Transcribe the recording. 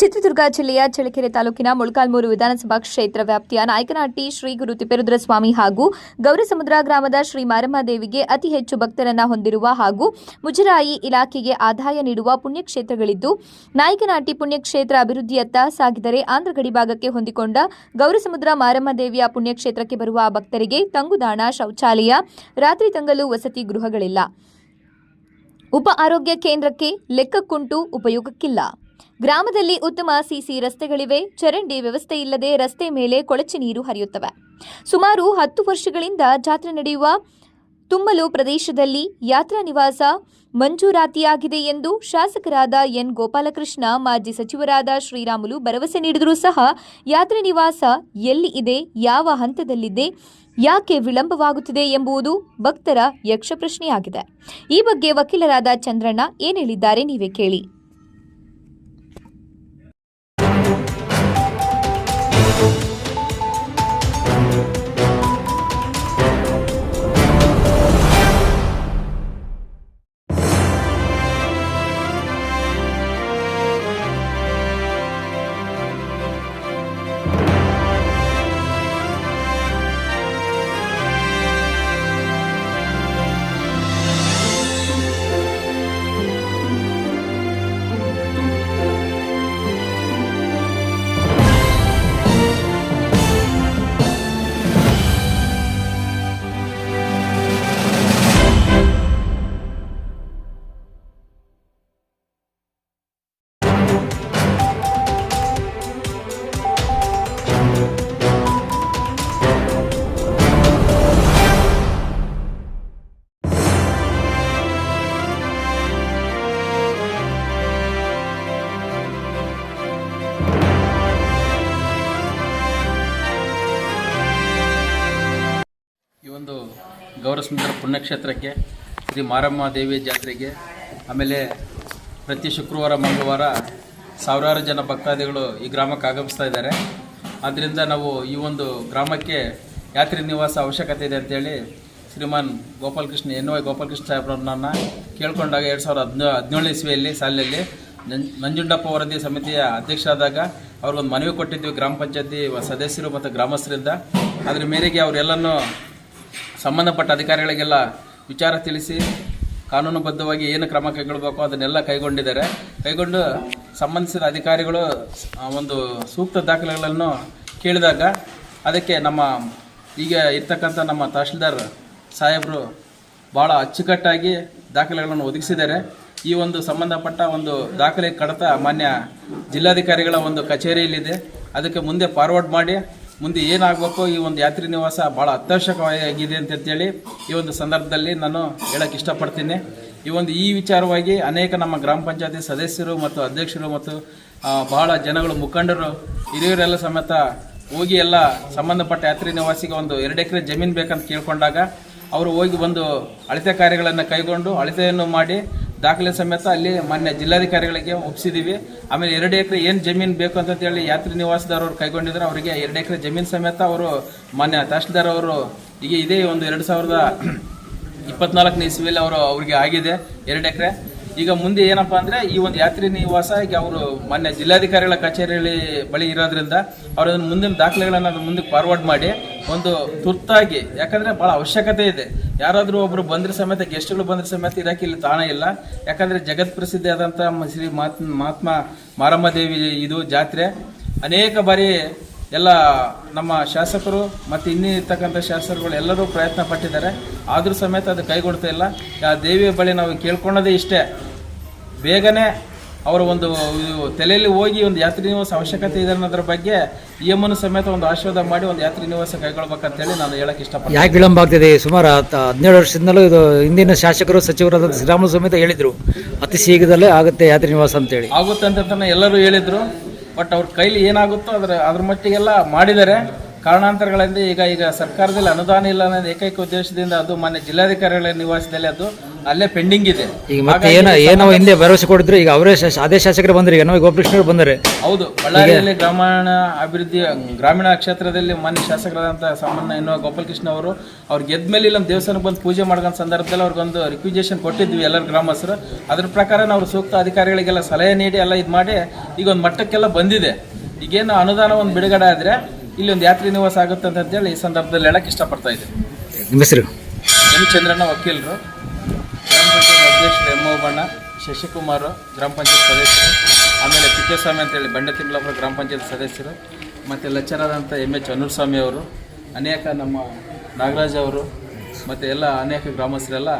ಚಿತ್ರದುರ್ಗ ಜಿಲ್ಲೆಯ ಚಳ್ಳಕೆರೆ ತಾಲೂಕಿನ ಮೊಳಕಾಲ್ಮೂರು ವಿಧಾನಸಭಾ ಕ್ಷೇತ್ರ ವ್ಯಾಪ್ತಿಯ ನಾಯಕನಹಟ್ಟಿ ಶ್ರೀ ಗುರು ತಿಪ್ಪೇರುದ್ರ ಸ್ವಾಮಿ ಹಾಗೂ ಗೌರಸಮುದ್ರ ಗ್ರಾಮದ ಶ್ರೀ ಮಾರಮ್ಮ ದೇವಿಗೆ ಅತಿ ಹೆಚ್ಚು ಭಕ್ತರನ್ನ ಹೊಂದಿರುವ ಹಾಗೂ ಮುಜರಾಯಿ ಇಲಾಖೆಗೆ ಆದಾಯ ನೀಡುವ ಪುಣ್ಯಕ್ಷೇತ್ರಗಳಿದ್ದು, ನಾಯಕನಹಟ್ಟಿ ಪುಣ್ಯಕ್ಷೇತ್ರ ಅಭಿವೃದ್ಧಿಯತ್ತ ಸಾಗಿದರೆ ಆಂಧ್ರ ಗಡಿಭಾಗಕ್ಕೆ ಹೊಂದಿಕೊಂಡ ಗೌರಸಮುದ್ರ ಮಾರಮ್ಮ ದೇವಿಯ ಪುಣ್ಯಕ್ಷೇತ್ರಕ್ಕೆ ಬರುವ ಭಕ್ತರಿಗೆ ತಂಗುದಾಣ, ಶೌಚಾಲಯ, ರಾತ್ರಿ ತಂಗಲು ವಸತಿ ಗೃಹಗಳಿಲ್ಲ. ಉಪ ಆರೋಗ್ಯ ಕೇಂದ್ರಕ್ಕೆ ಲೆಕ್ಕಕ್ಕುಂಟು ಉಪಯೋಗಕ್ಕಿಲ್ಲ. ಗ್ರಾಮದಲ್ಲಿ ಉತ್ತಮ ಸಿಸಿ ರಸ್ತೆಗಳಿವೆ. ಚರಂಡಿ ವ್ಯವಸ್ಥೆ ಇಲ್ಲದೆ ರಸ್ತೆ ಮೇಲೆ ಕೊಳಚೆ ನೀರು ಹರಿಯುತ್ತವೆ. ಸುಮಾರು ಹತ್ತು ವರ್ಷಗಳಿಂದ ಜಾತ್ರೆ ನಡೆಯುವ ತುಮ್ಮಲು ಪ್ರದೇಶದಲ್ಲಿ ಯಾತ್ರಾ ನಿವಾಸ ಮಂಜೂರಾತಿಯಾಗಿದೆ ಎಂದು ಶಾಸಕರಾದ ಎನ್ ಗೋಪಾಲಕೃಷ್ಣ, ಮಾಜಿ ಸಚಿವರಾದ ಶ್ರೀರಾಮುಲು ಭರವಸೆ ನೀಡಿದರೂ ಸಹ ಯಾತ್ರೆ ನಿವಾಸ ಎಲ್ಲಿ ಇದೆ, ಯಾವ ಹಂತದಲ್ಲಿದೆ, ಯಾಕೆ ವಿಳಂಬವಾಗುತ್ತಿದೆ ಎಂಬುದು ಭಕ್ತರ ಯಕ್ಷಪ್ರಶ್ನೆಯಾಗಿದೆ. ಈ ಬಗ್ಗೆ ವಕೀಲರಾದ ಚಂದ್ರಣ್ಣ ಏನ್ ಹೇಳಿದ್ದಾರೆ ನೀವೇ ಕೇಳಿ. ಈ ಒಂದು ಗೌರಸುಂದರ ಪುಣ್ಯಕ್ಷೇತ್ರಕ್ಕೆ, ಶ್ರೀ ಮಾರಮ್ಮ ದೇವಿ ಜಾತ್ರೆಗೆ, ಆಮೇಲೆ ಪ್ರತಿ ಶುಕ್ರವಾರ, ಮಂಗಳವಾರ ಸಾವಿರಾರು ಜನ ಭಕ್ತಾದಿಗಳು ಈ ಗ್ರಾಮಕ್ಕೆ ಆಗಮಿಸ್ತಾ ಇದ್ದಾರೆ. ಆದ್ದರಿಂದ ನಾವು ಈ ಒಂದು ಗ್ರಾಮಕ್ಕೆ ಯಾತ್ರಿ ನಿವಾಸ ಅವಶ್ಯಕತೆ ಇದೆ ಅಂತೇಳಿ ಶ್ರೀಮಾನ್ ಗೋಪಾಲಕೃಷ್ಣ, ಎನ್ ವೈ ಗೋಪಾಲಕೃಷ್ಣ ಸಾಹೇಬ್ರನ್ನ ಕೇಳ್ಕೊಂಡಾಗ ಎರಡು ಸಾವಿರದ ಹದಿನ, ಹದಿನೇಳನೇ ಇಸ್ವಿಯಲ್ಲಿ, ಸಾಲಿನಲ್ಲಿ ನಂಜುಂಡಪ್ಪ ವರದಿ ಸಮಿತಿಯ ಅಧ್ಯಕ್ಷರಾದಾಗ ಅವ್ರಿಗೊಂದು ಮನವಿ ಕೊಟ್ಟಿದ್ವಿ ಗ್ರಾಮ ಪಂಚಾಯತಿ ಸದಸ್ಯರು ಮತ್ತು ಗ್ರಾಮಸ್ಥರಿಂದ. ಅದ್ರ ಮೇರೆಗೆ ಅವರೆಲ್ಲನೂ ಸಂಬಂಧಪಟ್ಟ ಅಧಿಕಾರಿಗಳಿಗೆಲ್ಲ ವಿಚಾರ ತಿಳಿಸಿ ಕಾನೂನುಬದ್ಧವಾಗಿ ಏನು ಕ್ರಮ ಕೈಗೊಳ್ಳಬೇಕು ಅದನ್ನೆಲ್ಲ ಕೈಗೊಂಡಿದ್ದಾರೆ. ಕೈಗೊಂಡು ಸಂಬಂಧಿಸಿದ ಅಧಿಕಾರಿಗಳು ಒಂದು ಸೂಕ್ತ ದಾಖಲೆಗಳನ್ನು ಕೇಳಿದಾಗ ಅದಕ್ಕೆ ನಮ್ಮ ಈಗ ಇರ್ತಕ್ಕಂಥ ನಮ್ಮ ತಹಶೀಲ್ದಾರ್ ಸಾಹೇಬರು ಭಾಳ ಅಚ್ಚುಕಟ್ಟಾಗಿ ದಾಖಲೆಗಳನ್ನು ಒದಗಿಸಿದ್ದಾರೆ. ಈ ಒಂದು ಸಂಬಂಧಪಟ್ಟ ಒಂದು ದಾಖಲೆ ಕಡತ ಮಾನ್ಯ ಜಿಲ್ಲಾಧಿಕಾರಿಗಳ ಒಂದು ಕಚೇರಿಯಲ್ಲಿದೆ. ಅದಕ್ಕೆ ಮುಂದೆ ಫಾರ್ವರ್ಡ್ ಮಾಡಿ ಮುಂದೆ ಏನಾಗಬೇಕು ಈ ಒಂದು ಯಾತ್ರಿ ನಿವಾಸ ಭಾಳ ಅತ್ಯವಶ್ಯಕವಾಗಿದೆ ಅಂತೇಳಿ ಈ ಒಂದು ಸಂದರ್ಭದಲ್ಲಿ ನಾನು ಹೇಳಕ್ಕೆ ಇಷ್ಟಪಡ್ತೀನಿ. ಈ ಒಂದು ಈ ವಿಚಾರವಾಗಿ ಅನೇಕ ನಮ್ಮ ಗ್ರಾಮ ಪಂಚಾಯತಿ ಸದಸ್ಯರು ಮತ್ತು ಅಧ್ಯಕ್ಷರು ಮತ್ತು ಬಹಳ ಜನಗಳು ಮುಖಂಡರು, ಹಿರಿಯರೆಲ್ಲ ಸಮೇತ ಹೋಗಿ ಎಲ್ಲ ಸಂಬಂಧಪಟ್ಟ ಯಾತ್ರಿ ನಿವಾಸಿಗೆ ಒಂದು ಎರಡು ಎಕರೆ ಜಮೀನು ಬೇಕಂತ ಕೇಳ್ಕೊಂಡಾಗ, ಅವರು ಹೋಗಿ ಬಂದು ಅಳತೆ ಕಾರ್ಯಗಳನ್ನು ಕೈಗೊಂಡು ಅಳತೆಯನ್ನು ಮಾಡಿ ದಾಖಲೆ ಸಮೇತ ಅಲ್ಲಿ ಮಾನ್ಯ ಜಿಲ್ಲಾಧಿಕಾರಿಗಳಿಗೆ ಒಪ್ಪಿಸಿದೀವಿ ಆಮೇಲೆ ಎರಡು ಎಕರೆ ಏನು ಜಮೀನು ಬೇಕು ಅಂತ ಹೇಳಿ ಯಾತ್ರಿ ನಿವಾಸದಾರವರು ಕೈಗೊಂಡಿದ್ರು ಅವರಿಗೆ ಎರಡು ಎಕರೆ ಜಮೀನು ಸಮೇತ ಅವರು ಮಾನ್ಯ ತಹಶೀಲ್ದಾರ್ ಅವರು ಈಗ ಇದೇ ಒಂದು ಎರಡು ಸಾವಿರದ ಇಪ್ಪತ್ನಾಲ್ಕನೇ ಇಸ್ವಿಯಲ್ಲಿ ಅವರು ಅವರಿಗೆ ಆಗಿದೆ ಎರಡು ಎಕರೆ. ಈಗ ಮುಂದೆ ಏನಪ್ಪ ಅಂದ್ರೆ ಈ ಒಂದು ಯಾತ್ರಿ ನಿವಾಸ, ಈಗ ಅವರು ಮಾನ್ಯ ಜಿಲ್ಲಾಧಿಕಾರಿಗಳ ಕಚೇರಿಯಲ್ಲಿ ಬಳಿ ಇರೋದ್ರಿಂದ ಅವರು ಮುಂದಿನ ದಾಖಲೆಗಳನ್ನು ಅದ್ರ ಮುಂದಕ್ಕೆ ಫಾರ್ವರ್ಡ್ ಮಾಡಿ ಒಂದು ತುರ್ತಾಗಿ, ಯಾಕಂದ್ರೆ ಬಹಳ ಅವಶ್ಯಕತೆ ಇದೆ. ಯಾರಾದರೂ ಒಬ್ರು ಬಂದ್ರೆ ಸಮೇತ ಗೆಸ್ಟ್ಗಳು ಬಂದ್ರೆ ಸಮೇತ ಇರಕ್ಕೆ ಇಲ್ಲಿ ತಾಣ ಇಲ್ಲ. ಯಾಕಂದ್ರೆ ಜಗತ್ ಪ್ರಸಿದ್ಧಿ ಆದಂತ ಶ್ರೀ ಮಹಾತ್ ಮಹಾತ್ಮ ಮಾರಮ್ಮ ದೇವಿ ಇದು ಜಾತ್ರೆ. ಅನೇಕ ಬಾರಿ ಎಲ್ಲ ನಮ್ಮ ಶಾಸಕರು ಮತ್ತು ಇನ್ನೂ ಇರ್ತಕ್ಕಂಥ ಶಾಸಕರುಗಳು ಎಲ್ಲರೂ ಪ್ರಯತ್ನ ಪಟ್ಟಿದ್ದಾರೆ. ಆದರೂ ಸಮೇತ ಅದು ಕೈಗೊಡ್ತಾ ಇಲ್ಲ. ಆ ದೇವಿಯ ಬಳಿ ನಾವು ಕೇಳ್ಕೊಳ್ಳೋದೇ ಇಷ್ಟೇ. ಬೇಗನೆ ಅವರ ಒಂದು ತಲೆಯಲ್ಲಿ ಹೋಗಿ ಒಂದು ಯಾತ್ರಿ ನಿವಾಸ ಅವಶ್ಯಕತೆ ಇದೆ ಅನ್ನೋದ್ರ ಬಗ್ಗೆ ಇ ಎಮ್ಮನ್ನು ಸಮೇತ ಒಂದು ಆಶೀರ್ವಾದ ಮಾಡಿ ಒಂದು ಯಾತ್ರಿ ನಿವಾಸ ಕೈಗೊಳ್ಬೇಕಂತೇಳಿ ನಾನು ಹೇಳಕ್ ಇಷ್ಟಪಡ್ತೀನಿ. ಯಾಕೆ ವಿಳಂಬ ಆಗ್ತಿದೆ? ಸುಮಾರು ಹದಿನೇಳು ವರ್ಷದಿಂದಲೂ ಇದು ಹಿಂದಿನ ಶಾಸಕರು ಸಚಿವರಾದ ಶ್ರೀರಾಮುಲು ಸಮೇತ ಹೇಳಿದ್ರು. ಅತಿ ಶೀಘ್ರದಲ್ಲೇ ಆಗುತ್ತೆ ಯಾತ್ರಿ ನಿವಾಸ ಅಂತೇಳಿ. ಆಗುತ್ತೆ ಅಂತ ಎಲ್ಲರೂ ಹೇಳಿದ್ರು. ಬಟ್ ಅವ್ರ ಕೈಲಿ ಏನಾಗುತ್ತೋ ಅದರ ಅದ್ರ ಮಟ್ಟಿಗೆಲ್ಲ ಮಾಡಿದ್ದಾರೆ. ಕಾರಣಾಂತರಗಳಿಂದ ಈಗ ಈಗ ಸರ್ಕಾರದಲ್ಲಿ ಅನುದಾನ ಇಲ್ಲ ಅನ್ನೋದು ಏಕೈಕ ಉದ್ದೇಶದಿಂದ ಅದು ಮಾನ್ಯ ಜಿಲ್ಲಾಧಿಕಾರಿಗಳ ನಿವಾಸದಲ್ಲಿ ಅದು. ಅಲ್ಲೇ ಪೆಂಡಿಂಗ್ ಇದೆ. ಈಗ ಮತ್ತೆ ಏನೋ ಏನೋ ಹಿಂದೆ ಭರವಸೆ ಕೊಡಿದ್ರು ಈಗ ಅವರೇ ಶಾಸ- ಅದೇ ಶಾಸಕರು ಬಂದ್ರೆ ಈಗ ನಮಗೆ ಗೋಪಾಲಕೃಷ್ಣರು ಬಂದರೆ. ಹೌದು ಬಳ್ಳಾರಿಯಲ್ಲಿ ಗ್ರಾಮೀಣ ಅಭಿವೃದ್ಧಿ ಗ್ರಾಮೀಣ ಕ್ಷೇತ್ರದಲ್ಲಿ ಮಾನ್ಯ ಶಾಸಕರಾದಂಥ ಸಾಮಾನ್ಯ ಎನ್ನುವ ಗೋಪಾಲಕೃಷ್ಣ ಅವರು ಅವ್ರು ಗೆದ್ದ ಮೇಲೆ ನಮ್ಮ ದೇವಸ್ಥಾನಕ್ಕೆ ಬಂದು ಪೂಜೆ ಮಾಡ್ಕೊಂಡ ಸಂದರ್ಭದಲ್ಲಿ ಅವ್ರಿಗೊಂದು ರಿಕ್ವಿಜೇಷನ್ ಕೊಟ್ಟಿದ್ವಿ ಎಲ್ಲರ ಗ್ರಾಮಸ್ಥರು. ಅದ್ರ ಪ್ರಕಾರ ನಾವು ಸೂಕ್ತ ಅಧಿಕಾರಿಗಳಿಗೆಲ್ಲ ಸಲಹೆ ನೀಡಿ ಎಲ್ಲ ಇದು ಮಾಡಿ ಈಗ ಒಂದು ಮಟ್ಟಕ್ಕೆಲ್ಲ ಬಂದಿದೆ. ಈಗೇನು ಅನುದಾನ ಒಂದು ಬಿಡುಗಡೆ ಆದರೆ ಇಲ್ಲಿ ಒಂದು ಯಾತ್ರಿ ನಿವಾಸ ಆಗುತ್ತೆ ಅಂತ ಹೇಳಿ ಈ ಸಂದರ್ಭದಲ್ಲಿ ಹೇಳಕ್ಕೆ ಇಷ್ಟಪಡ್ತಾ ಇದ್ದೀನಿ ನಿಮ್ಮ ಹೆಸರು? ಎಂ ಚಂದ್ರಣ್ಣ ವಕೀಲರು. ಅಧ್ಯಕ್ಷರು ಶಶಿಕುಮಾರ್, ಗ್ರಾಮ ಪಂಚಾಯತ್ ಸದಸ್ಯರು, ಆಮೇಲೆ ತಿಪ್ಪೇಸ್ವಾಮಿ ಅಂತೇಳಿ ಬಂಡೆ ತಿಮ್ಮಲಪುರ ಗ್ರಾಮ ಪಂಚಾಯತ್ ಸದಸ್ಯರು, ಮತ್ತು ಲೆಕ್ಚರಾದಂಥ ಎಂ ಎಚ್ ಅನೂರ್ಸ್ವಾಮಿ ಅವರು ಅನೇಕ ನಮ್ಮ ನಾಗರಾಜ್ ಅವರು, ಮತ್ತು ಎಲ್ಲ ಅನೇಕ ಗ್ರಾಮಸ್ಥರೆಲ್ಲ